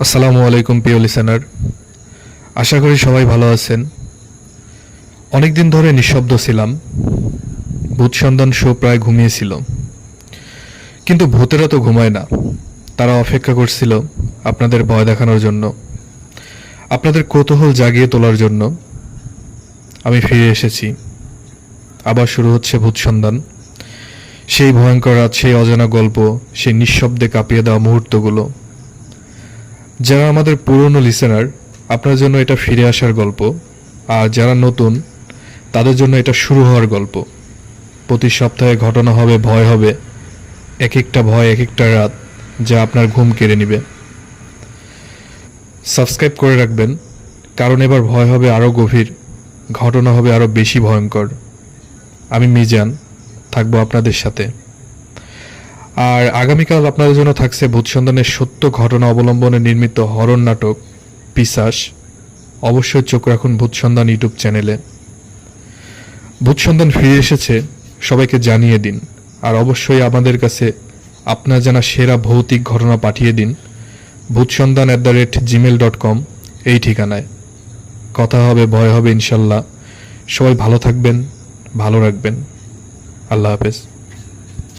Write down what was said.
আসসালামু আলাইকুম, প্রিয় লিসেনার আশা করি সবাই ভালো আছেন। অনেক দিন ধরে নিঃশব্দ ছিলাম। ভূত সন্ধান শো প্রায় ঘুমিয়েছিল। কিন্তু ভূতেরা তো ঘুমায় না। তারা অপেক্ষা করছিল আপনাদের ভয় দেখানোর জন্য। আপনাদের কৌতূহল জাগিয়ে তোলার জন্য। আমি ফিরে এসেছি। আবার শুরু হচ্ছে ভূত সন্ধান। সেই ভয়ঙ্কর রাত সেই অজানা গল্প, সেই নিঃশব্দে কাঁপিয়ে দেওয়া মুহূর্তগুলো। যারা আমাদের পুরনো লিসেনার আপনার জন্য এটা ফিরে আসার গল্প। আর যারা নতুন, তাদের জন্য এটা শুরু হওয়ার গল্প। প্রতি সপ্তাহে ঘটনা হবে, ভয় হবে এক একটা ভয় এক একটা রাত যা আপনার ঘুম কেড়ে নেবে। সাবস্ক্রাইব করে রাখবেন, কারণ এবার ভয় হবে আরও গভীর, ঘটনা হবে আরও বেশি ভয়ঙ্কর। আমি মিজান, থাকব আপনাদের সাথে। আর আগামীকাল আপনাদের জন্য থাকছে ভূতসন্ধানের সত্য ঘটনা অবলম্বনে নির্মিত হরণ নাটক, পিসাস। অবশ্যই চোখ রাখুন ভূতসন্ধান ইউটিউব চ্যানেলে। ভূতসন্ধান ফিরে এসেছে, সবাইকে জানিয়ে দিন। আর অবশ্যই আমাদের কাছে আপনার জানা সেরা ভৌতিক ঘটনা পাঠিয়ে দিন। Bhootsandhan at the rate Gmail dot com এই ঠিকানায়। কথা হবে, ভয় হবে, ইনশাল্লাহ। সবাই ভালো থাকবেন, ভালো রাখবেন। আল্লাহ হাফেজ।